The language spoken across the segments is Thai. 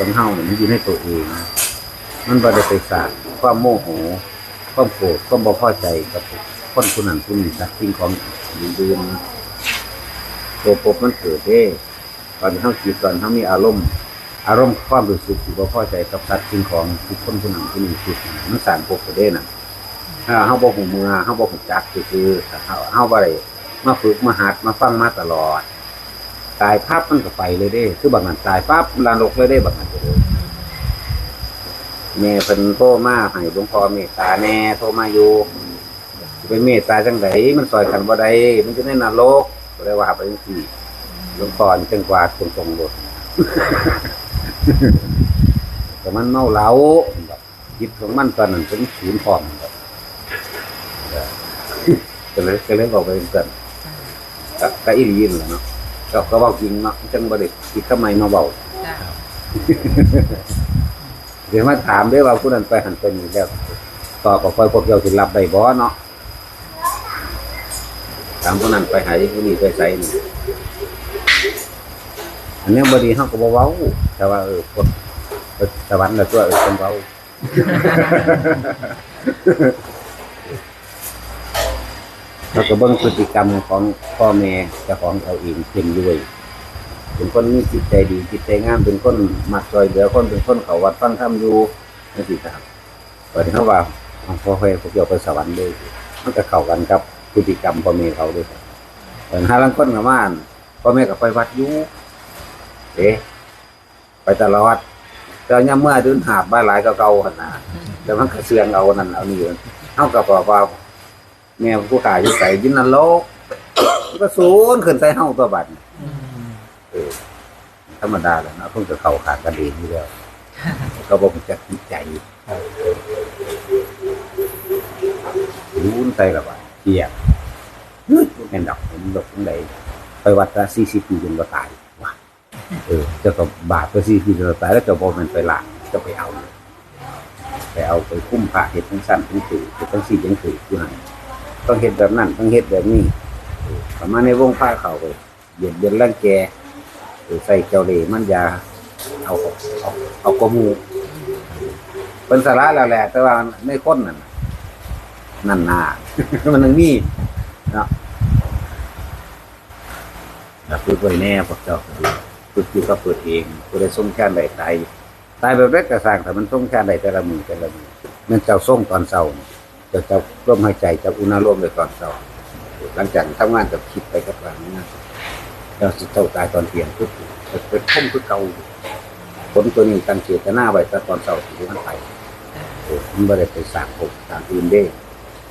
ของเฮาเนี่ยมันอยู่ในตัวเอง มันบ่ได้ไปสร้างความโมโหความโกรธความบ่พอใจกับคนผู้นั้นผู้นี้สักสิ่งของอื่นๆตัวปบมันเกิดเด้ตอนที่เฮาคิดตอนเฮามีอารมณ์ อารมณ์ความรู้สึกที่บ่พอใจกับสัตว์สิ่งของทุกคนผู้นั้นผู้นี้คิดมันสร้างปบเด้น่ะถ้าเฮาบ่ฮู้มือเฮาบ่ฮู้จักคือห้าเฮาเฮาบ่ได้มาฝึกมาหัดมาฟังมาตลอด ตายปั๊บมันก็ไปเลยเด้ คือบางนั้นตายปั๊บลานกเลยเด้บางนั้นก็เลยแม่เพิ่นโทมาให้หลวงพ่อเมตตาแน่โทมาอยู่ไปเมตตาจังไดมันซอยกันบ่ได้มันจะในนรกก็เลยว่าไปจังซี่หลวงพ่อนจังกว่าตรงๆรถแต่มันเมาเหล้าแบบจิตของมันตอนนั้นเป็นศูนย์พร้อมแบบเออก็เลยก็เลยบอกไปเกินก็ก็อีหลีนนแหละเนาะ ก็ก็เว้าจริงเนาะจังบ่ได้คิดทำไมมาเว้าจ้ะเดี๋ยวมาถามด้วยว่าผู้นั้นไปหันไปนี่แล้วต่อกับคอยพวกเจ้าสิรับได้บ่เนาะถามผู้นั้นไปหาผู้นี้ไปใส่นี่อันนี้บดีเฮาก็บ่เว้า แต่ว่าเออคนสวรรค์แล้วตัวเออคนเว้า เราก็เบิ่งพฤติกรรมของพ่อแม่เจ้าของเอาเองเป็นด้วย เป็นคนมีจิตใจดีจิตใจงามเป็นคนมักซอยเหลือคนเป็นคนเขาวัดฟังธรรมอยู่นั่นสิครับตอนนี้เขาว่าเอาพ่อแม่พวกเจ้าไปสวรรค์เลยมันก็เข้ากันกับพฤติกรรมพ่อแม่เขาด้วยครับแต่ห้าลังคนกับม่านพ่อแม่ก็ไปวัดอยู่เอ๊ะไปตลอดแต่ย่ำเมื่อเดินหาบบ้านหลายก็เก่าขนาดแต่มันก็เสื่องเอานั่นเอานี่เท่ากับว่า แม่ผู้ขายอยู่ใส่ยินนรกมันก็สูนขึ้นใส่เฮาตัวบัดนี่เออธรรมดาแหล้วนะเพิ่งจะเข้าขาดกระเด็นอยู่แล้วเขาบอกจะจิตใจรู้นใส่ละบาดเกียบแม่นดอกผมดอกทั้งใดไปวัดละสี่สิบปีจนก็ตายว่ะเออเจะกับบาปไปสี่สิบปีจนก็ตายแล้วเจะบอกมันไปละจะไปเอาไปเอาไปคุ้มพระเห็ดทั้งสั้นทั้งถือเห็ดทั้งสี่ทั้งถืออยู่หัน ต้องเฮ็ดแบบนั้นต้องเฮ็ดแบบนี้ออประมาณในวงผ้าเขาไปเหยียดเบียนร่างแกเออใส่เจ้าเหล่มันยาเอาเอาเอากระมูเป็นสาระแล้วแหละ แต่ว่าในคนนั่นนั่นนามันนึงนี่เนาะแล้วฝึกไว้แน่พวกเจ้าฝึกอยู่กับเปิดเองผู้ได้ส่งแค่ใดตายตายแบบเล็กกระสร้างแต่มันส่งแค่ใดแต่ละมือแต่ละมือมันเจ้าส่งตอนเช้า จะจะร่วมหายใจจะอุณาร่วมเลยก่อนเช้าหลังจากทำงานกับคิดไปกับหลังนะเราสิเจ้าตายตอนเทียงปุ๊บเป็นพุ่มคือเก่าผลตัวนี้ตั้งเจตนาไว้แต่ตอนเช้าที่มันไปเออมันไม่ได้ไปสร้างภพสร้างอื่นเด้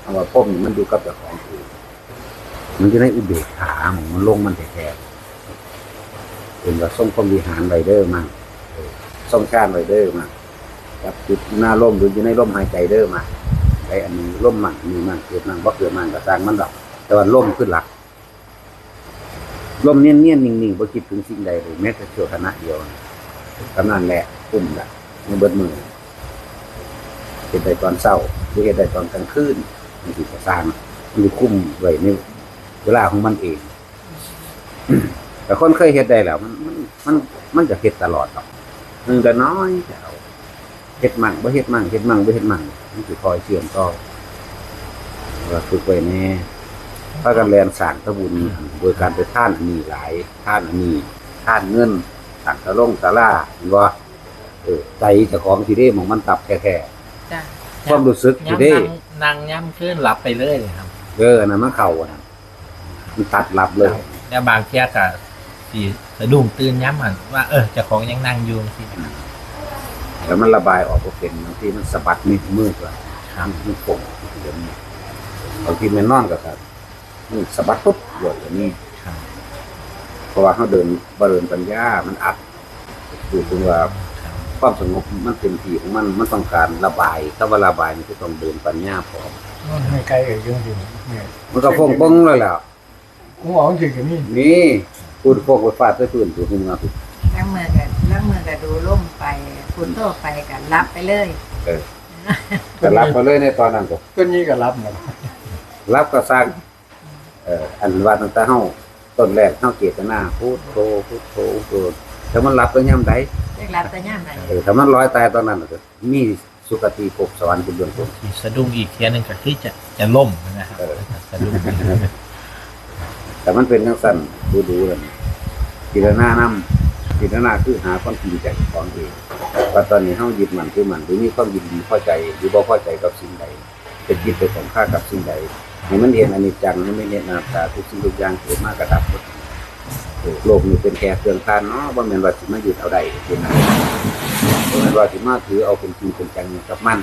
คำว่าพุ่มมันอยู่กับเจ้าของอื่นมันจะได้อุเบกขาของมันลงมันแท้ๆเป็นว่าส่งความวิหารไรเดอร์มั่งส่งชาติไรเดอร์มั่งจับจุดหน้าร่มหรืออยู่ในร่มหายใจเด้อมา ไอ้อันนี้ล่มมันอันนี้มันเกิดมันบ่เกิดมันก็สร้างมันดอกแต่ว่าล่มขึ้นหลักล่มเนียนเนียนๆนิ่งๆบ่คิดถึงสิ่งใดเลยแม้แต่ชั่วขณะเดียวกำนันแหละปุ่มละมันเบิดมือเฮ็ดได้ตอนเช้าหรือเฮ็ดได้ตอนกลางคืนมันสิจะสร้างมันคุ้มไว้ในเวลาของมันเอง แต่คนเคยเฮ็ดได้แล้ว มันมันมันมันจะเฮ็ดตลอดดอกมันก็น้อยแต่ เอาเฮ็ดมั่งบ่เฮ็ดมั่งเฮ็ดมั่งบ่เฮ็ดมั่งมันสิคอยเชื่อมต่อว่าฝึกไว้แน่พากันแลนสร้างตะบุญโดยการไปท่านอันนี้หลายท่านอันนี้ท่านเงินสั่งตะลงตะล่าเห็นบ่เออใจเจ้าของสิได้หมองมันตับแท้จ้ะๆความรู้สึกสิย่ำได้นั่งนั่งย่ำขึ้นหลับไปเลยเลยครับ เอออันนั้นมันเข้าอันนั้นมันตัดหลับเลย แล้วบางเที่ยก็สีสะดุ้งตื่นย้ำหันว่าเออเจ้าของยังนั่งอยู่สิ แล้วมันระบายออกบ่เป็นบางทีมันสะบัดมือมือว่าครับมันโป่งเดี๋ยวนี้บางทีมันนอนก็ครับมันสะบัดปุ๊บหยดอย่างนี้ครับเพราะว่าเขาเดินบเดินปัญญา มันอัดคือถึงว่าความสงบมันเต็มที่ของมันมันต้องการระบายถ้าว่าระบายมันก็ต้องเดินปัญญาพร้อมมันให้ไกลเอ่ยจังซี่เนี่ยมันก็พงปงเลยแหล้วกูบอกจริงก็มีนี่พูดโคกไปฟาดไปพื้นตัวขึ้นมาผิดล้างมือกันล้างมือกันดูล่มไป คุณโตไปกันรับไปเลยก็รับมาเลยในตอนนั้นก็ต้นนี้ก็รับนะรับก็สร้างเอ่ออันว่าตั้งแต่เฮาต้นแรกเฮาเจตนาพูดโทพูดโทพูดถ้ามันรับก็ย่ำใดเรียกรับแต่ย่ามใดเออถ้ามันลอยตายตอนนั้นก็มีสุคติภพสวรรค์เป็นเบื้องต้นที่สะดุ้งอีกเทียหนึงก็คือจะจะล่มนะครับเออสะดุ้งแต่มันเป็นทั้งสั้นดูดูเลยพิจารณานำ พิจารณาคือหาความจริงใจของเองว่าตอนนี้เฮายึดมันคือมันหรือมีความยินดีพอใจหรือบ่พอใจกับสิ่งใดเป็นจิตเป็นของค่ากับสิ่งใดให้มันเห็นอนิจจังให้มันเห็นอนัตตาทุกสิ่งทุกอย่างเกิดมากระดับหมดเออโลกนี้เป็นแค่เครื่องทานเนาะบ่แม่นว่าสิมายึดเอาได้เป็นอะไรบ่แม่นว่าสิมาถือเอาเป็นจริงเป็นจังกับมัน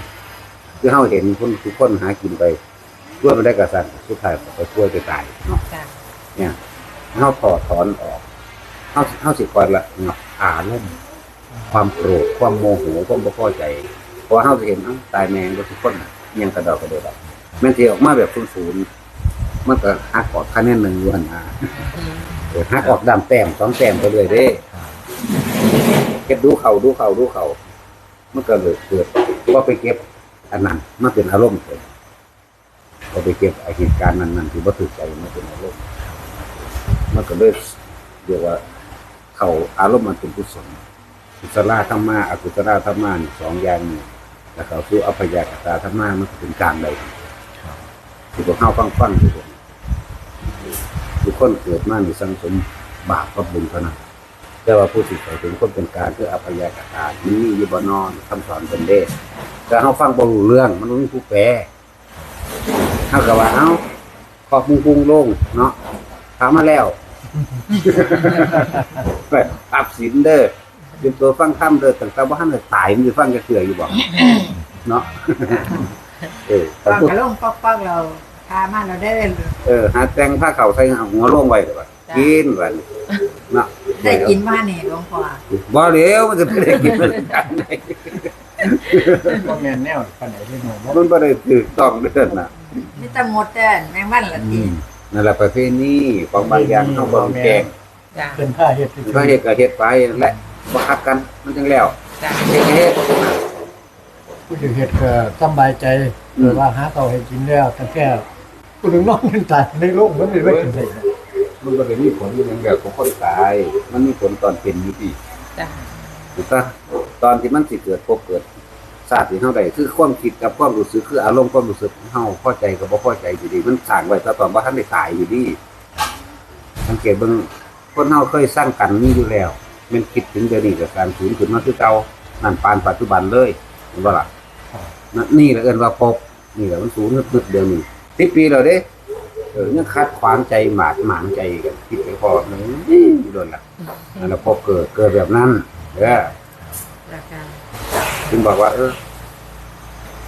คือเฮาเห็นคนทุกคนหากินไปช่วยมันได้กระสันสุดท้ายก็ไปช่วยไปตายเนาะจ้ะเนี่ยเฮาถอดถอนออกเฮาเฮาสิคอยละงับอารมณ์ความโกรธความโมโหความบ่พอใจเพราะว่าเฮาสิเห็นเอ้าตายแมงก็ทุกคนน่ะยังกระดอกกระเดดแม่นสิออกมาแบบศูนย์ๆมันก็หักออกคะแนนหนึ่งอยู่หั่นนะหักออกดำแต้มสองแต้มไปเลยเด้เก็บดูเขาดูเขาดูเขามันก็เลยเกิดว่าไปเก็บอันนั้นมันเป็นอารมณ์เลยก็ไปเก็บเหตุการณ์นั้นๆที่บ่ถูกใจมันเป็นอารมณ์มันก็เลยเรียกว่า เขาอารมณ์มันเป็นกุศลกุศลธรรมะอกุศลธรรมะนี่สองอย่างนี่แล้วเขาสู้อภยากตาธรรมะมันเป็นกลางเลยที่พวกเข้าฟังฟังทุกคนทุกคนเกิดมาในสังสมบาปกับบุญเท่านั้นแต่ว่าผู้ที่เขาถึงคนเป็นการคืออภยากตานมีอยู่บนนอนคำสอนเป็นเด้แต่เขาฟังบรู้เรื่องมันไม่มีผู้แปลเท่ากับว่าเอ้าขอบมุงกุงโล่งเนาะถามมาแล้ว ตับสินเด้อเตรียมตัวฟังค่ำเด้อตั้งแต่ว่าท่านได้ตายมันจะฟังจะเกลืออยู่บ่เนาะเออก็แต่พูดกระลงป๊อกๆเราพามาเราได้เลยเออหาแต่งผ้าเข่าใส่หัวลงไว้เด้อว่ากินวันเนาะได้กินมานี่หลวงพ่อบ่เดี๋ยวมันจะไม่ได้กินมันจังไดก็แม่นแนวปานไหนที่หนูบ่มันบ่ได้ถูกต้องเด้อน่ะนี่ตะมดแต่แมงวันละอืทีม นั่นแหละประเพณีของบางอย่างเฮาบ่ต้องแกล้งจ้ะเป็นผ้าเฮ็ดที่ก็เฮ็ดก็เฮ็ดไปนั่นแหละบ่คัดกันมันจังแล้วจ้ะเฮ็ดก็เฮ็ด ผู้ที่เฮ็ดก็สำบายใจอืมเออว่าหาเขาให้กินแล้วแต่แค่ผู้นึงนอนมันตายในโลกมันไม่ได้กินได้มันก็เลยมีผลอยู่อย่างแบบของคนตาย มันมีผลตอนเป็นอยู่ดีจ้ะ ถูกปะตอนที่มันสิเกิดพบเกิด ศาสตร์ที่เฮาได้คือความคิดกับความรู้สึกคืออารมณ์ความรู้สึกของเฮาพอใจกับบ่พอใจอยู่ดีมันสร้างไว้แต่ตอนว่าท่านได้ตายอยู่ดีสังเกตเบิ่งคนเฮาเคยสร้างกันมีอยู่แล้วมันคิดถึงเดี๋ยวนี้ก็การสูญขึ้นมาคือเก่านั่นปานปัจจุบันเลยเห็นบ่ล่ะนั่นนี่แหละเอิ้นว่าพบนี่แหละมันสูญนึกๆเดี๋ยวนี้10ปีแล้วเด้เออยังคัดขวางใจหมาดหมางใจกันคิดไปพอหนึงโดนละอันนั้นพบเกิดเกิดแบบนั้นเด้อแล้วก็ จึงบอกว่า เออ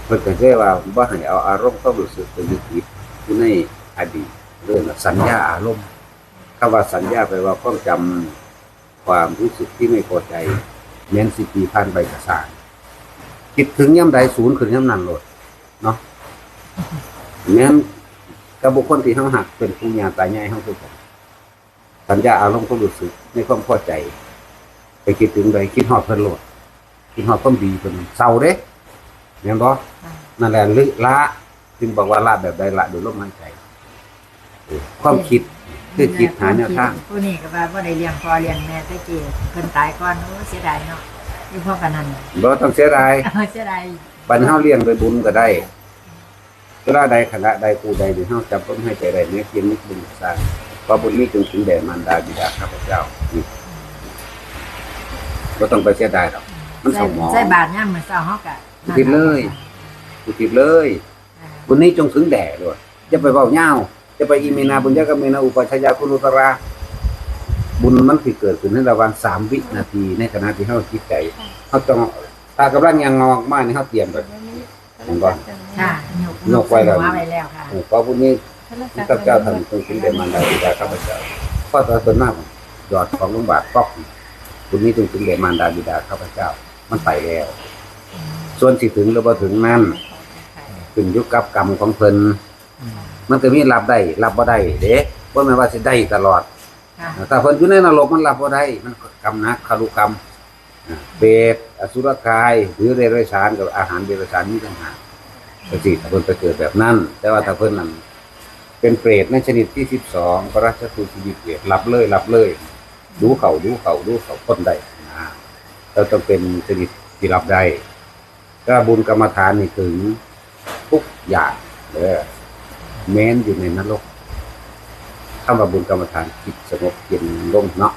เพิ่นก็แค่ว่าบ่ให้เอาอารมณ์ความรู้สึกไปยึดติดอยู่ในอดีตเรื่องสัญญาอารมณ์คำว่าสัญญาแปลว่าความจำความรู้สึกที่ไม่พอใจแม้นสิปีพันไปกระสางคิดถึงย่ำใดศูนย์ขึ้นย่ำนั้นโลดเนาะแม้นกับบุคคลที่เฮาหักเป็นผู้ญาตายง่ายเฮาคือกันสัญญาอารมณ์ความรู้สึกในความพอใจ ไปคิดถึงใดคิดฮอดเพิ่นโลด คิดฮอดความดีเป็นเศร้าเด้เห็นบ่นั่นแหละลึละจึงบอกว่าละแบบใดละโดยลมหายใจเออความคิดคือคิดหาแนวทางผู้นี้ก็ว่าบ่ได้เลี้ยงพ่อเลี้ยงแม่แตะกี้เพิ่นตายก่อนโอ้เสียดายเนาะอยู่พ่อกันนั่นน่ะบ่ต้องเสียดายเออเสียดายบัดนเฮาเลี้ยงโดยบุญก็ได้เวลาใดขณะใดกูใดที่เฮาจับลมหายใจได้เนื้อเพียงนิดบุญสร้างเพราะบุญนี้จงถึงแด่มารดาบิดาข้าพเจ้านี่บ่ต้องไปเสียดายหรอก มันใส่สมองใส่บาตรยามมื้อเช้าเฮาก็คิดเลยกูคิดเลยบุญนี้จงถึงแด่ด้วยจะไปเบาเงาจะไปอิมินาบุญญากเมนาอุปชัยยาคุณุตราบุญมันสิเกิดขึ้นในระหว่างสามวินาทีในขณะที่เขาคิดใจเขาต้องถ้ากำลังยังงอกมากนี่เขาเตรียมแบบเห็นบ่ค่ะยกยกไว้แล้ว หัไว้แล้วค่ะ เพราะบุญนี้ข้าพเจ้าทำจงถึงแด่มารดาบิดาข้าพเจ้าเพราะตอนส่วนมากยอดของลุงบาทก๊อกบุญนี้จงถึงแด่มารดาบิดาข้าพเจ้า มันไปแล้ว ส่วนสิถึงหรือบ่ถึงนั่นขึ้นอยู่กับกรรมของเพิ่นมันก็มีรับได้รับบ่ได้เด้บ่แม่นว่าสิได้ตลอดค่ะถ้าเพิ่นอยู่ในนรกมันรับบ่ได้ มันกรรมหนักคารุกรรมอ่าเปรตอสุรกาย หรือเดรัจฉานกับอาหารเดรัจฉานมีต่างหากก็สิถ้าเพิ่นไปเกิดแบบนั้น แต่ว่าถ้าเพิ่นนั้นเป็นเปรตในชนิดที่12พระราชทูตชีวิตเปรตรับเลยรับเลย ดูเขาดูเขาดูเขาคนได้ เราต้องเป็นชนิดที่รับได้ถ้าบุญกรรมฐานนี่ถึงทุกอย่างเลยแม้นอยู่ในนรกคำว่าบุญกรรมฐานจิตสงบเย็นลงเนาะ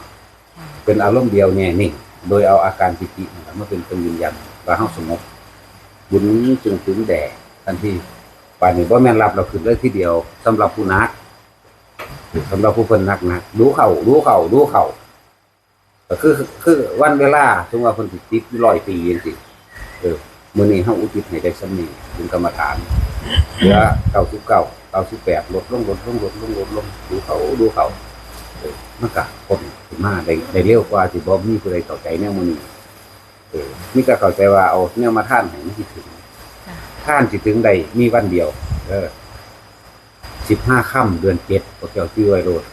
เป็นอารมณ์เดียวแน่นิ่โดยเอาอาการปิติมาเป็นเครื่องยืนยันว่าเฮาสงบบุญจึงถึงแด่ทันทีป่านนี้บ่แม่นรับเราขึ้นเลยทีเดียวสำหรับผู้นักสำหรับผู้เพิ่นนักนักรู้เข้ารู้เข้ารู้เข้า ก็คือคือวันเวลาถึงว่าเพิ่นสิติดร้อยปีจังซี่เออมื้อนี้เฮาอุทิศให้ได้สำนี้บุญกรรมฐานเหลือ99 98ลดลงลดลงลดลงลดลงดูเขาดูเขามันก็คนขึ้นมาได้ได้เร็วกว่าที่บ่มีผู้ใดเข้าใจแนวมื้อนี้เออมีก็เข้าใจว่าเอาแนวมาท่านให้มันสิถึงท่านสิถึงได้มีวันเดียว เออ15ค่ำเดือน7พวกเจ้าชื่อไว้โลด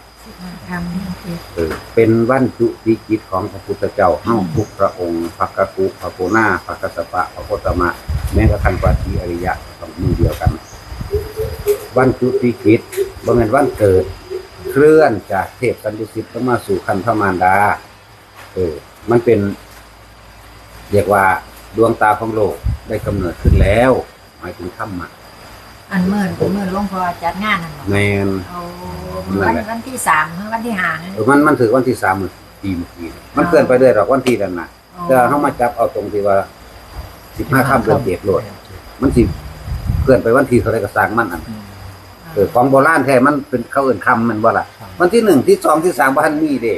ทำนี่คือเออเป็นวันจุติจิตของพระพุทธเจ้าเฮาทุกพระองค์พระกะกุพระโกนาพระกสปะพระโคตมะ แม้กระทั่งปาฏิอริยะต้องมือเดียวกัน วันจุติจิตบ่แม่นวันเกิด เคลื่อนจากเทพสันตุสิทธิ์มาสู่คันธมารดา เออ มันเป็น เรียกว่าดวงตาของโลกได้กำเนิดขึ้นแล้ว หมายถึงธรรมะ อันเมื่อนเมื่อนหลวงพ่อจัดงานนั่นหรอแมน เอาวันวันที่สามหรือวันที่ห้านั่นเออมันมันถือวันที่สามมื้อปีเมื่อกี้มันเคลื่อนไปเรื่อยหรอกวันที่นั่นน่ะแต่เฮามาจับเอาตรงที่ว่าสิบห้าค่ำเดือนเจ็ดโลดมันสิเคลื่อนไปวันที่เท่าไรก็สร้างมันอันเออของโบราณแท้มันเป็นเขาเอื่นคำมันบ่ล่ะวันที่หนึ่งที่สองที่สามบ้านมีเด้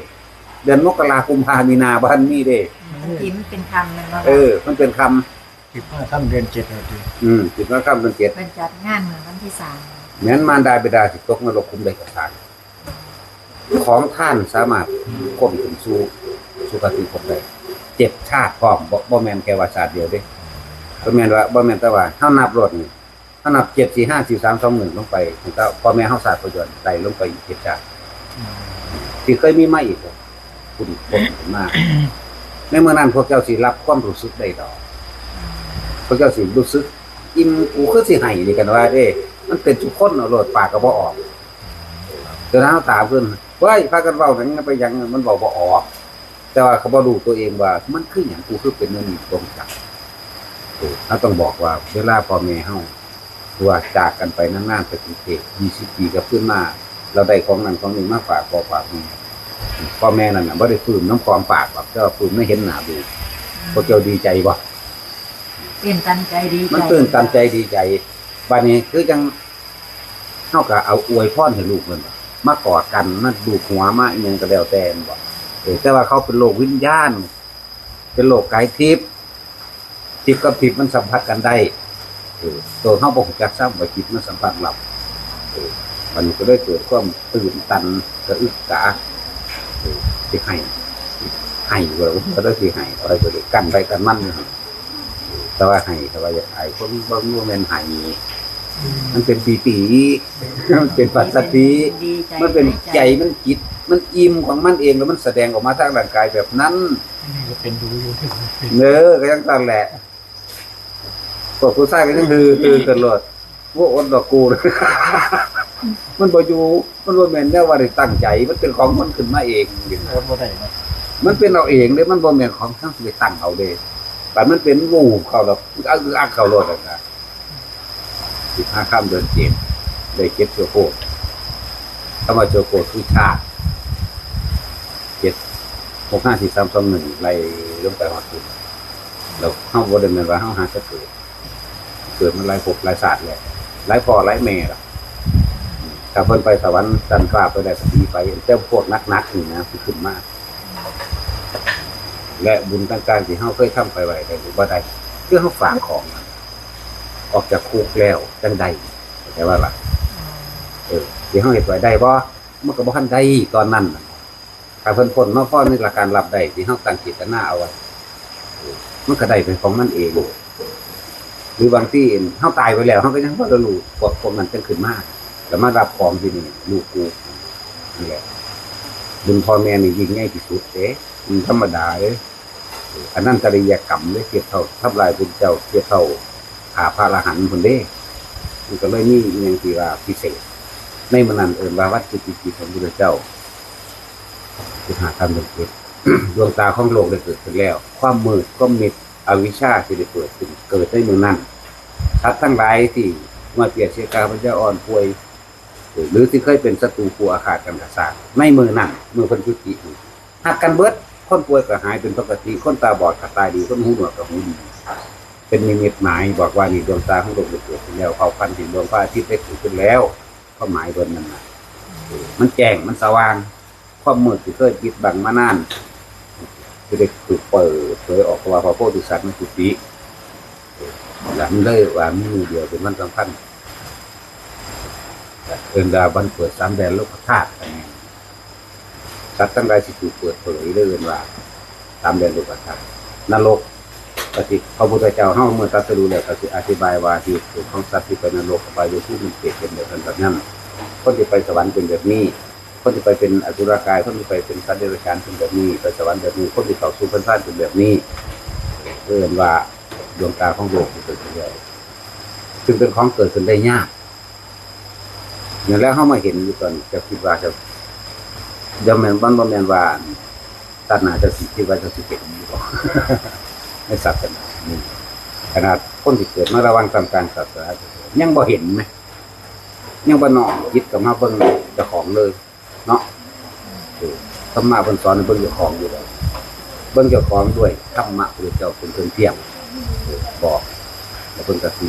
เดือนมกราคมพามีนาบ้านมีเด้ มันทิมเป็นคำมันว่าเออ มันเป็นค สิบห้าค่ำเดือนเจ็ดนาทีำอืมจิตว่าคำเป็นเจ็ดเป็นจัดงานเหมือนวันที่สามแม้นมารดาบิดาสิตกนรกคุมได้กับทางของท่านสามารถก้มถึงสู่สุคติภพได้เจ็บชาติพร้อมบ่บ่แม่นแค่ว่าชาติเดียวเด้บ่แม่นว่าบ่แม่นแต่ว่าเฮานับรถนี่เฮานับ7 4 5 4 3 2 1ลงไปถึงก็พ่อแม่เฮาศาสตร์ประโยชน์ไล่ลงไปอีกเจ็ดชาติที่เคยมีมาอีกอะคุณคนขึ้นมาในเมื่อนั้นพวกเจ้าสิรับความรู้สึกได้ดอก พวกเจ้าสิรู้สึก อิ่มกูคือสิให้นี่กันว่าเด้ มันเป็นทุกคนเอาโลดปากก็บ่ออกจนเฮาถามเพิ่นเฮ้ยพากันเว้าหยังไปหยังมันเว้าบ่ออก แต่ว่าเขาบ่รู้ตัวเองว่า มันคือหยังกูคือเป็นอันนี้ตรงจักเออเราต้องบอกว่าเวลาพ่อแม่เฮาว่าจากกันไปนานๆไปถึงเทศ20ปีก็ขึ้นมา เราได้ของนั้นของนี้มาฝากพ่อฝากแม่พ่อแม่นั่นน่ะบ่ได้ฟื้นน้ำความฝากหรอกเจ้าฟื้นไม่เห็นหน้าดูพวกเจ้าดีใจบ่ ตื่นตันใจดีใจมันตื่นตันใจดีใจบัดนี้คือจังเฮาก็เอาอวยพรให้ลูกเพิ่นบ่มากอดกันมาดูหัวมาอีหยังก็แล้วแต่บ่เออแต่ว่าเขาเป็นโลกวิญญาณ เป็นโลกกายทิพย์ทิพย์กับทิพย์มันสัมผัสกันได้เออตัวเฮาบ่รู้จักซ้ำว่าจิตมันสัมผัสหลับเออมันก็ได้เกิดความตื่นตันกระอึกกระอักเออสิให้ให้ว่าก็ได้สิให้อะไรก็ได้กันไปกันมันอยู่หั่น แต่ว่าให้แต่ว่าอยากให้คนบ่รู้แม่นให้มันเป็นปีปีมันเป็นปัสสติดีใจมันเป็นใจมันจิต มันอิ่มของมันเองแล้วมันแสดงออกมาทางร่างกายแบบนั้นนี่ก็เป็นดูอยู่ที่มันเป็นเนอก็ยังตันแหละพวกผู้ชายก็ยังฮือฮือกันโลดว่าอดดอกกูเลยมันบ่อยู่มันบ่แม่นแน่ว่าได้ตั้งใจ มันเป็นของมันขึ้นมาเองอย่างโคนั้นตรบ่ได้เนาะมันเป็นเอาเองเด้มันบ่แม่นของทั้งสิไปตั้งเอาเด้ แต่มันเป็นวูบเข้าดอกอักอักเข้าโลดอะนะสิบห้าค่ำเดือนเจ็ดได้เก็บเชื้อโคตรคำว่าเชื้อโคตรคือชาติเจ็ดหกห้าสี่สามสองหนึ่งไล่ลงไปหอดคุณเราเข้าบ่ได้แม่นว่าเฮาหาจะเกิด เกิดมันหลายภพหลายศาสตร์แหละหลายพ่อหลายแม่ล่ะถ้าเพิ่นไปสวรรค์จันทราบไปได้ก็ดีไปแต่พวกนักๆนี่นะที่ขึ้นมาก และบุญต่างๆที่เฮาเคยทำไปไว้ได้หรือบ่ได้คือเฮาฝากของมันออกจากคุกแล้วจังใดแต่ว่าล่ะเออที่เฮาเฮ็ดไว้ได้บ่มันก็บ่ทันได้ตอนนั้นน่ะถ้าเพิ่นพ้นมาพอในหลักการรับได้ที่เฮาตั้งจิตนาเอาไว้เออมันก็ได้เป็นของมันเองหรือบางที่เฮาตายไปแล้วเฮาก็ยังบ่ได้รู้พวกพวกนั้นจังขึ้นมาแล้วมารับของที่นี่ลูกกูนี่แหละบุญพ่อแม่นี่ยิ่งใหญ่ที่สุดเด้มันธรรมดาเด้เอออันนั้นจริยกรรมเด้เทียบเท่าทำลายบุญเจ้าเทียบเท่าขาพระอรหันต์พุ่นเด้มันก็เลยมีอหย่งที่ว่าพิเศษ ในมันนั้นเอินว่าวัดจุติจิตของพระเจ้าคือหาทำเป็นเกิดดวงตาของโลกได้เกิดขึ้นแล้ว ความมืดก็มิดอวิชชาที่ได้เกิดขึ้นเกิดในเมืองนั้นทัดทั้งหลายที่มาเปียนเสียกาพระเจ้าอ่อนป่วย หรือที่เคยเป็นศัตรูผู้อาฆาตกันกระสานในมือนั่นมือเพันจุติหักกันเบิด คนป่วยก็หายเป็นปกติคนตาบอดก็ตายดีคนหูหนวกก็หูดีเป็นนิมิตหมายบอกว่านี่ดวงตาของโลกได้เกิดขึ้นแล้วเผ่าพันธุ์ที่ดวงพระอาทิตย์ได้เกิดขึ้นแล้วก็หมายบนนั้นนะมันแจ้งมันสว่างความมืดที่เคยปิดบังมานานจะได้ถูกเปิดเผยออกว่าพระโพธิสัตว์มันจุติหลังเลยว่ามีเดียวเป็นวันสำคัญเอินดาบันเปิดสามแดนโลกธาตุอะไรเงี้ย สัตว์ทั้งหลายสิถูกเปิดเผยเลยเอินว่าสามแดนโลกธาตุนรกปฏิพระพุทธเจ้าเฮาเมื่อตรัสรู้แล้วก็สิอธิบายว่าที่สุของสัตว์ที่ไปนรกไปอยู่ที่มันเปรียบเป็นแบบนั้นแบบนั้นคนที่ไปสวรรค์เป็นแบบนี้คนที่ไปเป็นอสุรกายคนที่ไปเป็นสัตว์เดรัจฉานเป็นแบบนี้ไปสวรรค์แบบนี้คนที่เข้าสู่พันธะเป็นแบบนี้เรียนว่าดวงตาของโลกเกิดขึ้นแล้วซึ่งเป็นของเกิดขึ้นได้ยากอย่างแล้วเข้ามาเห็นอยู่ตอนจะคิดว่าจะ จะแมนบ้านบ่แมนว่าตัดหนาจะสิคิดว่าจะสิเก็บอยู่บ่ไม่สัตว์กันนี่ขนาดคนที่เกิดมาระวังตามการศาสนายังบ่เห็นไหมยังบ่นอนจิตกับมาเบิ่งเจ้าของเลย เนาะเออธรรมะเพิ่นสอนให้เบิ่งเจ้าของอยู่แล้วเบิ่งเจ้าของด้วยธรรมะพระเจ้าเป็นเครื่องเทียมเออบอกแล้วเพิ่นก็สิ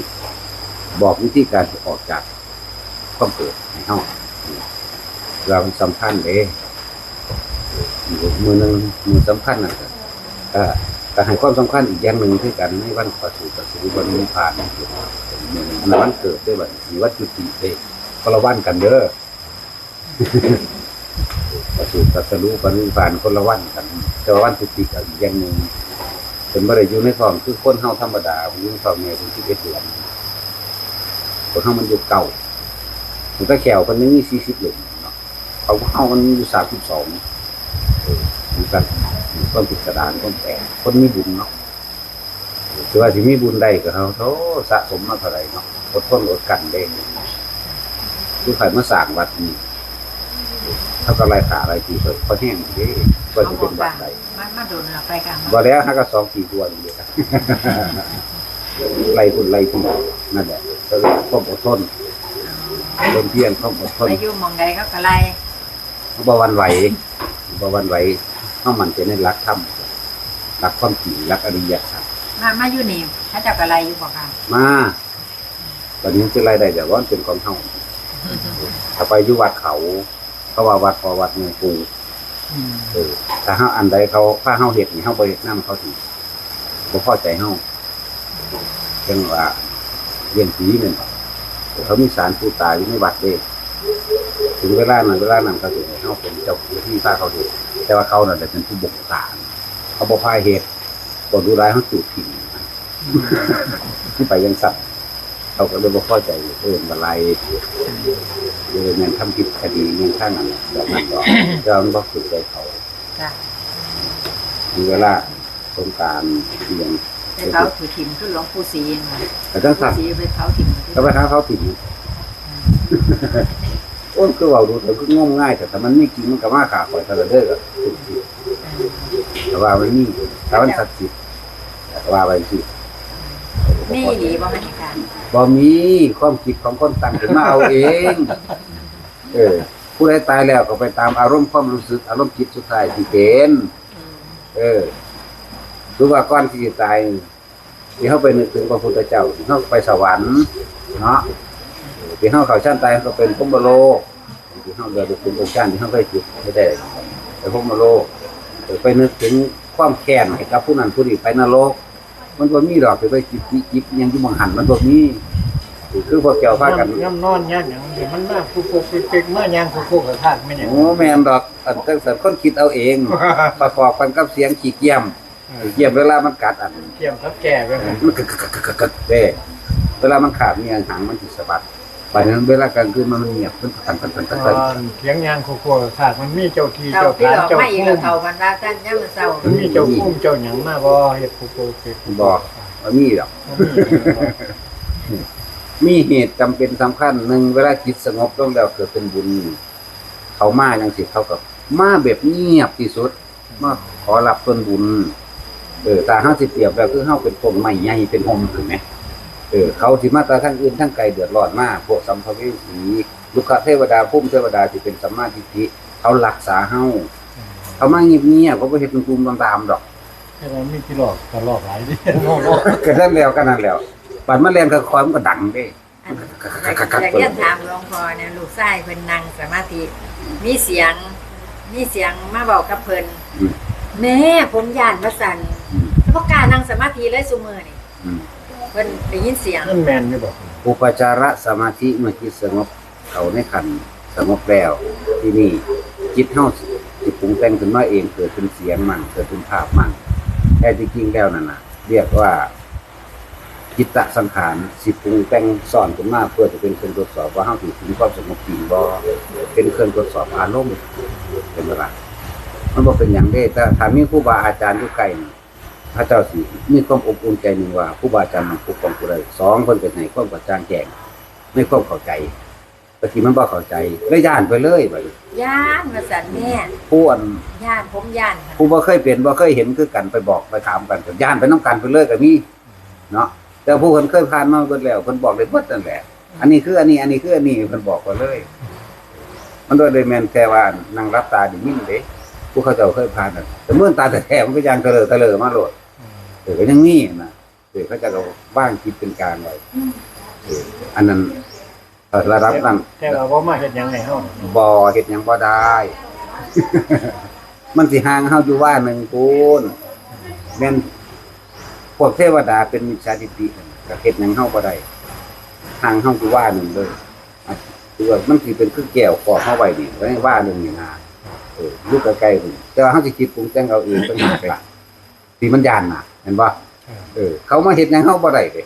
บอกวิธีการออกจากความเกิดในห้เฮาเราสำคัญเด้ อยู่มือหนึงมือสำคัญนั่นก็เอ่อก็ให้ความสำคัญอีกอย่างหนึ่งคือกันในวันประสูติประสูติวันนิพพานนี่คืออันนั้นวันเกิดด้วยบัดนี้วันจุติเด้คนละวันกันเด้อประสูติตรัสรู้ปณิพานคนละวันกันแต่ว่าวันสุติกับอีกอย่างหนึ่งเป็นบ่ได้อยู่ในท้องคือคนเฮาธรรมดาอยู่ในท้องแม่เป็นที่เอ็ดเดือนคนเฮามันอยู่เก่ามันก็แขวคนนึงมีสี่สิบหลุมเนาะเขาเฮามันอยู่สามสิบสอง มันกันต้นพิสดารต้นแปลกคนมีบุญเนาะคือว่าสิมีบุญได้ก็เฮาโธ่สะสมมาเท่าไหร่เนาะอดทนอดกันได้คือใครมาสร้างวัดนี้เท่ากับไรขาไรทีเปิดเขาแห้งเด้ก็จะเป็นวัดใดมันมาโดนเราไปกลางบ่แล้วฮักก็สองสี่ตัวอยู่เดียวกันไล่บุญไล่ที่นั่นแหละก็เลยความอดทนเริ่มเพียรความอดทนไปอยู่หมองใดก็กระไรบ่หวันไหว บ่หวันไหวเฮามันจะในรักธรรมรักความจริงรักอริยสัจมามาอยู่นี่ถ้าเจ้ากระไรอยู่บ่ค่ะมาตอนนี้จะไล่ได้แต่ว่ามันเป็นของเฮาถ้าไปอยู่วัดเขาเขาว่าวัดพอวัดเมืองปูเออถ้าเฮาอันใดเขาถ้าเฮาเฮ็ดนี่เฮาบ่เฮ็ดนำเขาสิบ่พอใจเฮาจังว่าเลี้ยงผีแม่นบ่เขามีสารผู้ตายอยู่ในวัดเด้ ถึงเวลานั้นเวลานั้นเขาสิให้เฮาเป็นเจ้าที่พาเขาเฮ็ดแต่ว่าเขานั่นแหละเป็นผู้บงการเขาบ่พาเฮ็ดบ่ดูร้ายเฮาจูดทิ้งที่ไปยังสัตว์เขาก็เลยบ่พอใจเอิ้นว่าไล่เออแม่นทำผิดคดียังข้างนั้นแบบนั้นดอกเจ้ามันบ่ถูกใจเขาจ้ะมีเวลาสงกรารเรียนไปเผาถือถิ่นคือหลวงปู่ศรีเองค่ะแต่ต้องปู่สั่งศรีไปเผาถิ่นก็ไปหาเขาผิด โอ้ยคือเว่าดูแต่ก็ง่มง่ายแต่ถ้ามันไม่จริงมันก็มาขาข่อยตะละเด้อก็ถูกผิดแต่ว่ามันนี่แต่มันศักดิ์สิทธิ์แต่ว่าไปสินี่ดีบ่มันการบ่มีความคิดของคนตั้งขึ้นมาเอาเอง เออ ผู้ใดตายแล้วก็ไปตามอารมณ์ความรู้สึกอารมณ์จิตสุดท้ายที่เป็นเออรู้ว่าก่อนที่จะตายที่เขาไปนึกถึงพระพุทธเจ้าที่เขาไปสวรรค์เนาะ ที่เขาเขาชั้นตายก็เป็นพรหมโลที่เขาเดินไปเป็นองค์การที่เขาเคยจุดไม่ได้ไปพรหมโลไปนึกถึงความแค้นให้กับผู้นั้นผู้นี้ไปนรก มันบ่มีดอกไปไปจิบจิบยังที่มองหันมันบ่มีคือพวกเจ้าพากันย่ำนอนย่ำอย่างเดี๋ยวมันมาผู้ปกเป๊กๆมาย่างผู้ปกกระทากไม่เนี่ยโอ้แม่นดอกอันตั้งแต่คนคิดเอาเองประกอบกันกับเสียงขี้เกียมขี้เกียมเวลามันกัดอันเทียมทับแก่ไปเลยมันกึกกึกกึกกึกกึกเด้เวลามันขาดเนี่ยหางมันสิสะบัด ไปนั้นเวลากลางคืนมันเงียบมันตันตันตันตันตันเถียงยางโคโค่กระทากมันมีเจ้าที่เจ้าเจ้าที่ทางเราเจ้าไม่อีกคุ้เรามเท่ากันว่าท่านย่ำเศร้ามันมีเจ้าคุ้มเจ้าหยังมาบ่เฮ็ดผู้ปกเป๊กบอกว่ามีดอกมีเหตุจำเป็นสำคัญหนึ่งเวลาจิตสงบลงแล้วเกิดเป็นบุญ เขามาจังสิเขาก็มาแบบเงียบที่สุดมาขอรับส่วนบุญเออตาเฮาสิเปรียบแล้วคือเฮาเป็นต้นไม้ใหญ่เป็นหมถูกไหม เออเขาสิมาแตาทั้งอื่นทั้งไกลเดือดร้อนมากพวกสัมภเวสีลูกขเทวดาพุ่มเทวดาที่เป็นสัมมาทิฏฐิเขารักษาเฮาเขามาเงียบๆเขาบ่เฮ็ดกลุ่มๆตามๆดอกแค่นั้นมีที่หลอกก็หลอกหลายดิโง่โง่ก็นั่นแล้วก็นั่นแล้วปัดมาแรงก็คอยมันก็ดังเด้อยากอยากเรียนถามหลวงพ่อเนี่ยลูกชายเพิ่นนั่งสมาธิมีเสียงมีเสียงมาบอกกับเพิ่นอืมแม่ผมย่านว่าสั่นอืมเพราะการนั่งสมาธิเลยซุมื้อนี่อืม เพิ่นได้ยินเสียงนั่นแมนไม่บอกอุปจารสมาธิเมื่อจิตสงบเขาในขันสงบแล้วที่นี่จิตเฮาสิปรุงแต่งขึ้นมาเองเกิดเป็นเสียงมั่งเกิดเป็นภาพมั่งแต่ที่จริงแล้วนั่นน่ะเรียกว่าจิตตสังขารสิปรุงแต่งสอนขึ้นมาเพื่อจะเป็นเครื่องตรวจสอบว่าเฮาถึงถึงความสงบจริงบ่เป็นเครื่องตรวจสอบอารมณ์เป็นเวลามันบ่เป็นอย่างเด้แต่ถ้ามีครูบาอาจารย์อยู่ใกล้นี่ พระเจ้าสิมีความอบอุ่นใจหนึ่งว่าครูบาอาจารย์มันปกป้องผู้ใดสองเพิ่นเป็นให้ความกระจ่างแจ้งไม่ความเข้าใจบางทีมันบ่เข้าใจเลยย่านไปเลยบัดนี้ย่านว่าสั่นแม่ผู้อันย่านผมย่านค่ะผู้บ่เคยเป็นบ่เคยเห็นคือกันไปบอกไปถามกันก็ย่านไปนํกันไปเลยก็มีเนาะแต่ผู้เพิ่นเคยผ่านมาเบิดแล้วเพิ่นบอกได้เบิดนั่นแหละ อันนี้คืออันนี้ อันนี้คืออันนี้เพิ่นบอกก็เลย มันโดยโดยแม่นแค่ว่านั่งรับตาได้ยินเด้ผู้เขาเจ้าเคยผ่านน่ะแต่เมื่อตาแต่แท้ๆมันก็ยังเตลิดเตลิดมาโลดเออก็ยังมีนะเออเขาจะเอาบ้างคิดเป็นการไว้เอออันนั้นเออระดับนั้นแต่ว่าบ่มาเฮ็ดหยังไงเฮาบ่เฮ็ดหยังบ่ได้ มันสิห่างเฮาอยู่ว่าหนึ่งคูณแม่นพวกเทวดาเป็นมิจฉาทิฏฐิก็เฮ็ดหยังเฮาบ่ได้ห่างเฮาอยู่ว่าหนึ่งเลยอะคือว่ามันสิเป็นคือแก้วขอบเฮาไว้นี่ไว้ว่าหนึ่งนี่นะเอออยู่ใกล้ๆนี่แต่ว่าเฮาสิคิดปรุงแต่งเอาเองต่างหากล่ะ ที่มันย่านน่ะเห็นบ่เออ เขามาเฮ็ดหยังเฮาบ่ได้เด้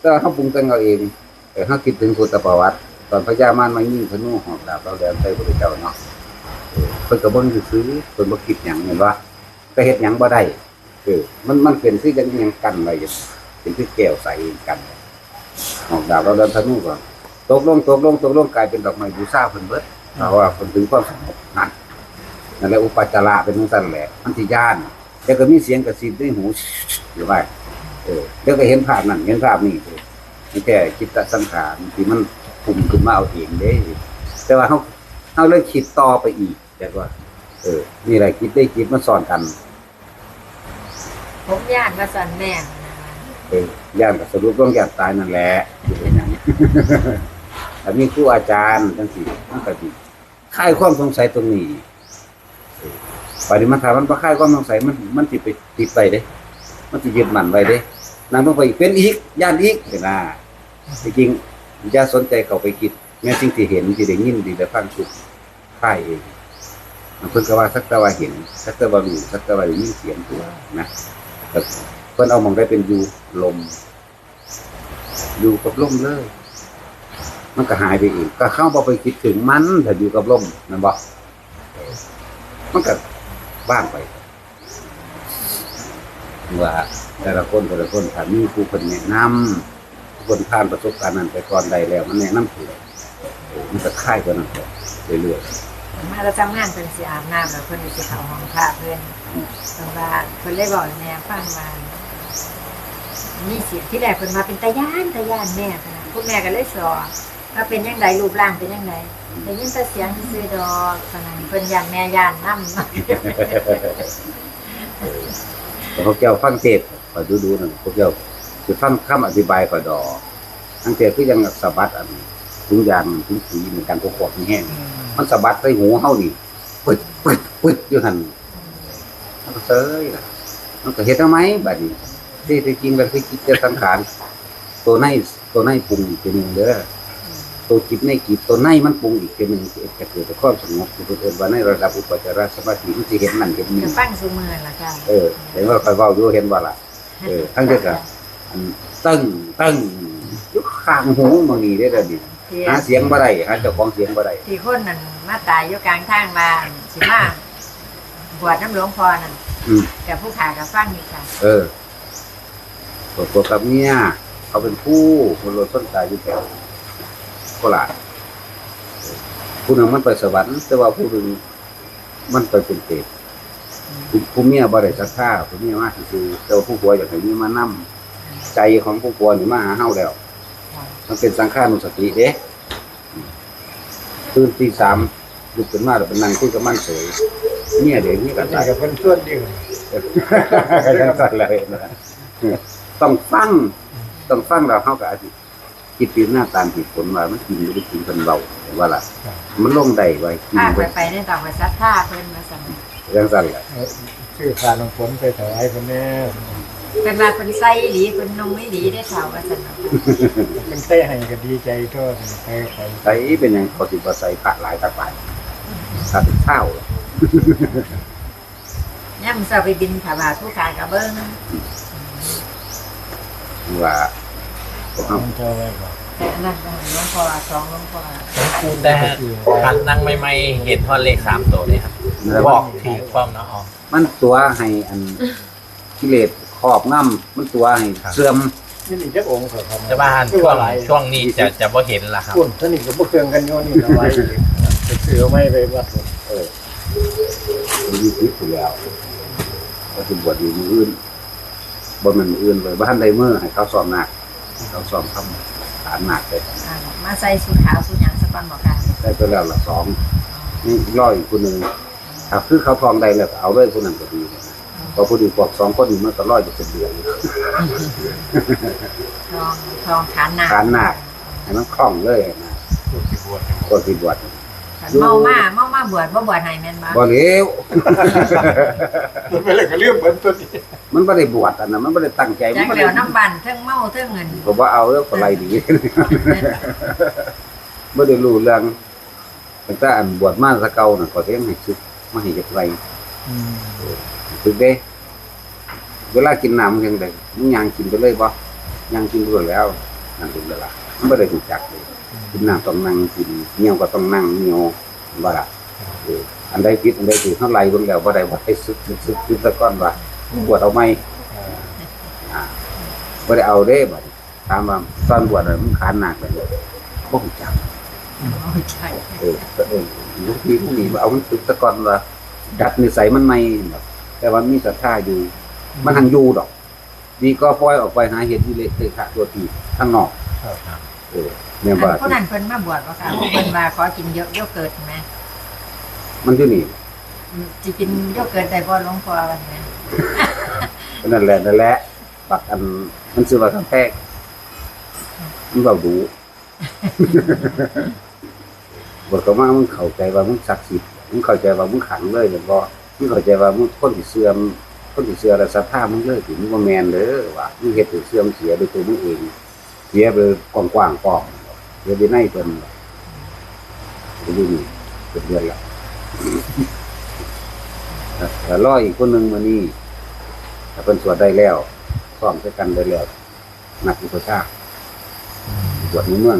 แต่ว่าเฮาปรุงแต่งเอาเองเออเฮาคิดถึงพุทธประวัติ ตอนพญามารมายิงธนูหอกดาบเราแหลมใส่พระเจ้าเนาะเออเพิ่นก็เบิ่งซื่อๆเพิ่นบ่คิดหยังเห็นว่าก็เฮ็ดหยังบ่ได้เออมันมันเป็นคือจังหยังกันไว้อยู่เป็นคือแก้วใสกันหอกดาบเราแหลมธนูก็ตกลงตกลงตกลงกลายเป็นดอกไม้บูชาเพิ่นเบิดเพราะว่าเพิ่นถึงความสงบนั่นนั่นแหละอุปจจาระเป็นจังซั่นแหละมันสิย่าน แล้วก็มีเสียงกระซิบในหูอยู่ว่าเออแล้วก็เห็นภาพนั่นเห็นภาพนี่เออนี่แค่จิตตสังขารที่มันกลุ่มขึ้นมาเอาเองเด้ แต่ว่าเขาเขาเลยคิดต่อไปอีกแต่ว่า เออนี่แหละคิดได้คิดมาสอนกัน ผมย่านว่าสั่นแม่เออย่านกับสรุปต้องย่านตายนั่นแหละอยู่เป็นอย่างนี้แต่มีครูอาจารย์ทั้งสี่ทั้งกติคลายความสงสัยตรงนี้เออ ปฏิมาถามมันก็คลายความสงสัยมันมันติดไปติดไปเด้ มันติดยึดมั่นไว้เด้นางต้องไปเป็นอีกย่านอีกเห็นไหมจริงๆอย่าสนใจเขาไปคิดแม้สิ่งที่เห็นที่ได้ยินที่ได้ฟังทุกค่ายเองมันเพิ่นก็ว่าสักต่ว่าเห็นสักต่ว่ารู้สักต่ว่าได้ยินเสียงตัวนะเพิ่นเอามองได้เป็นอยู่ลมอยู่กับลมเลย มันก็หายไปองก็เข้าบ่ไปคิดถึงมันถ้าอยู่กับลมนั่นบ่มันก็ บ้างไปว่าแต่ละคนแต่ละคนถ้ามีผู้คนแนะนำผู้คนผ่านประสบการณ์นั้นไปก่อนใดแล้ว มันแนะนำถูกเอมันจะค่ายกว่านั้นไปเรื่อยมาเราทำงานเป็นสิอาบน้ำแล้วเพิ่นสิเขาห้องพระเพิ่อนเพิ่นว่าเพิ่นเลยบอกแม่ฟังว่านี่เสียงที่แรกเพิ่นมาเป็นตาย่านตาย่านแม่ค่ะคุณแม่ก็เลยสอนว่าเป็นยังไงรูปร่างเป็นยังไง ได้ยินแต่เสียงซื่อๆดอกขนาดเพิ่นย่านแม่ย่านนำๆแต่พวกเจ้าฟังเทศก็ดูดูๆนั่นพวกเจ้าจะฟังคำอธิบายก็ดอทั้งเทศคือยังสะบัดอันถุงยางถุงสีเหมือนกันพวกขวดแห้งมันสะบัดใส่หูเฮานี่ปึดปึดปึดอยู่หั่นมันก็เซยล่ะมันก็เฮ็ดทำไมบัดนี้ที่ที่จริงแล้วคือจิตจะสังขารตัวในตัวในปรุงอีกทีหนึงเด้อ ตัวจิตในจิตตัวในมันปรุงอีกทีหนึ่งจะเกิดจากความสงบที่เกิดว่าในระดับอุปจารสมาธิมันจะเห็นนั่นเห็นนี่จะฟังซุมื้อล่ะค่ะเออเห็นว่าคอยเว้าอยู่เห็นว่าล่ะเออทั้งเด็กอะอันตึ้งตึ้งอยุคข้างหูบางนี้ได้แล้วดิที่หาเสียงบ่ได้หาเจ้าของเสียงบ่ได้ที่คนนั่นมาตายอยู่กลางทางบ้านสิมาบวชน้ำหลวงพ่อนั่นอืมกับผู้ขากับฟังนี่ค่ะ เออตัวตัวกับเนี่ยเขาเป็นผู้คนรถต้นตายอยู่แถว โคราชผู้หนึ่งมันไปสวรรค์ แต่ว่าผู้หนึ่งมันไปเป็นเปรตผู้ผู้เมียบ่ได้ศรัทธาผู้เมียมาคือเจ้าผู้ผัวอยากให้มีมานํใจของผู้ผัวนี่มาหาเฮาแล้ว มันเป็นสังขานุสติเด้ตื่นตีสามลุกขึ้นมาแล้วเป็นนั่งคุยกับมันเฉยเนี่ยเดี๋ยวนี้ก็นี่ได้กับเพิ่นส่วนเดียวก็ยังสั่นเลยนะต้องฟังต้องฟังเราเข้ากับอาทิตย์ คิดปีหน้าตามผิดผลว่ามันกินหรือกินเป็นเบาแต่ว่าล่ะ มันลงได้ไว้กินพาไปไว้ไปในต่างประเทศท่าเพิ่นมาสั่งยังสั่นแหละเออชื่อพาน้องฝนไปถวายเพิ่นแน่เป็นมาเป็นไส้หลีเป็นนงไม่หลีได้ข่าวว่าสั่นเพิ่นใส่ให้ก็ดีใจทั่วไปไปใส่เป็นอย่างปฏิบัติใส่พระหลายตาไปถ้าเป็นข้าวเนี่ยมันจะไปบินถาวาทุกการกับเบิ้งว่า พวกเขามันเท่าไว้บ่แต่อันนั้นหลวงพ่อสองหลวงพ่อแต่หันนั่งไม่ไม่เห็นทอดเลขสามตัวเลยครับบอกถือความเนาะอ๋อมันตัวให้อันกิเลสครอบงำมันตัวให้ครับเสื่อมนี่อีกจักองค์ก็ครับจะบ้านช่วงช่วงนี้จะจะบ่เห็นละครับคุณท่านนี่ก็บ่เครื่องกันโยนี่ถวายอีกไปซื้อเอาไม้ไปวัดเออมันมีพิษอยู่แล้วก็ถึงบวชอยู่มืออื่นบ่แมันมืออื่นเลยบ้านใดเมื่อให้เขาสอบหนักให้ เขาสอบทำฐานหนักเลยมาใส่สูทขาวสูทหยางสปอนบอกกันได้ไปแล้วละสองนี่อีกร้อยอีกคนหนึ่งถ้าคือเขาทองได้แล้วก็เอาเลยคนนั้นก็ดีนะพอผู้ดีกว่าสองคนนี้มันก็ร้อยจะเป็นเดือนทองทองฐานหนักฐานหนักให้มันคล่องเลยนะผู้ที่บวชคนที่บวชเมามาเมามาบวชบ่บวชให้แม่นบ่บ่เลวไปเลยก็เรื่องเหมือนตัวนี้ มันไม่ได้บวชอันนั้นมันไม่ได้ตั้งใจมัจันกไม่เดีได้ยวน้ำบันเทิงเมาเทิงเงินผมว่าเอาเรื่องอะไรดี ไม่ได้รู้เรื่องแต่ถ้าอันบวชมาสะเกาน่ะก็เทียงให้ซึกมาให้จักไรอืมซึกเด้ เวลากินน้ำยังไงมึงยางกินไปเลยบ่ยางกินไปแล้วนั่นเป็นเวลามันไม่ได้ถูกจักเลยกินน้ำต้องนั่งกินเหนียวก็ต้องนั่งเหนียวบ่ละเอออันใดผิดอันใดถูกเท่าไรเบิ่งแล้วบ่ได้บ่ให้ซึกซึกซึกซึกตะก้อนว่า บวชเอาไหมอ่าอ่าบ่ได้เอาเด้บ่ถามว่าตอนบวชน่ะมึงขานหนักเลยบ่รู้จักโอ้ยใช่เออก็เออลูกพี่ผู้นี้เอามันตึกตะกอนว่าดัดนิสัยมันไม่ดอกแต่ว่ามีศรัทธาอยู่ มันหังอยู่ดอกดีก็ปล่อยออกไปหาเหตุที่เละเทะขะตัวทีข้างนอกครับเออเนี่ยว่าผู้นั้นเพิ่นมาบวชว่าค่ะเพิ่นว่าขอกินเยอะโยเกิร์ตไหมมันอยู่นี่สิกินโยเกิร์ตได้บ่หลวงพ่อว่าแม่ นั่นแหละนั่นแหละปักอันมันซื้อว่ากาแฟมันเบาดูบทก็มามึงเข้าใจว่ามึงศักดิ์สิทธิ์มึงเข้าใจว่ามึงขังเลยหรือบ่มึงเข้าใจว่ามึงคนที่เสื่อมคนที่เสื่อและศรัทธามึงเลยถึงมึงบ่แมนเด้อว่ามึงเฮ็ดให้เสื่อมเสียโดยตัวมึงเองเสียไปกว้างๆปองเสียไปในเพิ่นไปอยู่นี่เป็นเดือนละแต่รออีกคนหนึ่งมานี่ ถ้าเป็นสวดได้แล้วซ้อมด้วยกันได้แล้วนักอุปชาสวดในเมือง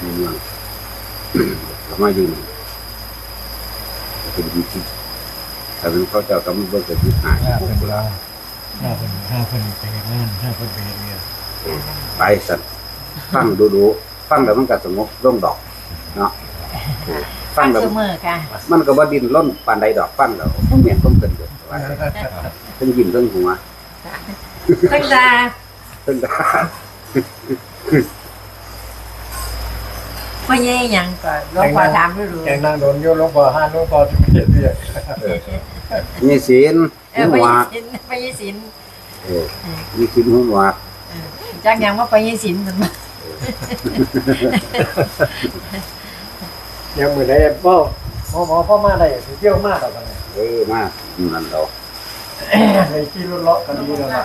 ในเมืองก็มาอยู่นี่เป็นดีที่ถ้าเป็นเขาเจ้ากำลังเบิกเกิดที่หายห้าเพิ่นลาห้าเพิ่นห้าเพิ่นไปเฮ็ดงานห้าเพิ่นไปเฮ็ดเวียกไปสัตว์ฟังดูดูๆฟังแล้วมันก็สงบร่มดอก เนาะเออ ฟัฟังงแล้วเสมอค่ะมันก็บ่ดินล้นปานใดดอกฟังแล้วเมียนต้องเกินเดือดว่าทั้งยิ้มทั้งหัวตั้งแต่ทั้งตาพ่อเย่หยังก็หลวงพ่อถามดูดูแกงนางโดนโยหลวงพ่อห้าหลวงพ่อที่ไปเฮ็ดเวียกมีศีลเออหัพ่อวเย่สินพ่อเย่สินเออมีศีลหัวเออจักหยังว่าพ่อเย่สินมันมา ยังมื้อใดบ่หมอหมอพ่อมาได้สิเที่ยวมาดอกกันเนี่ยเออมานั่นเราให้ขี่รถเลาะกันดีแล้วล่ะ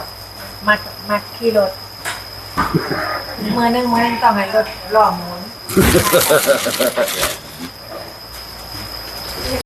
มักมักขี่รถมือหนึงมือหนึงต้องให้รถล้อหมุน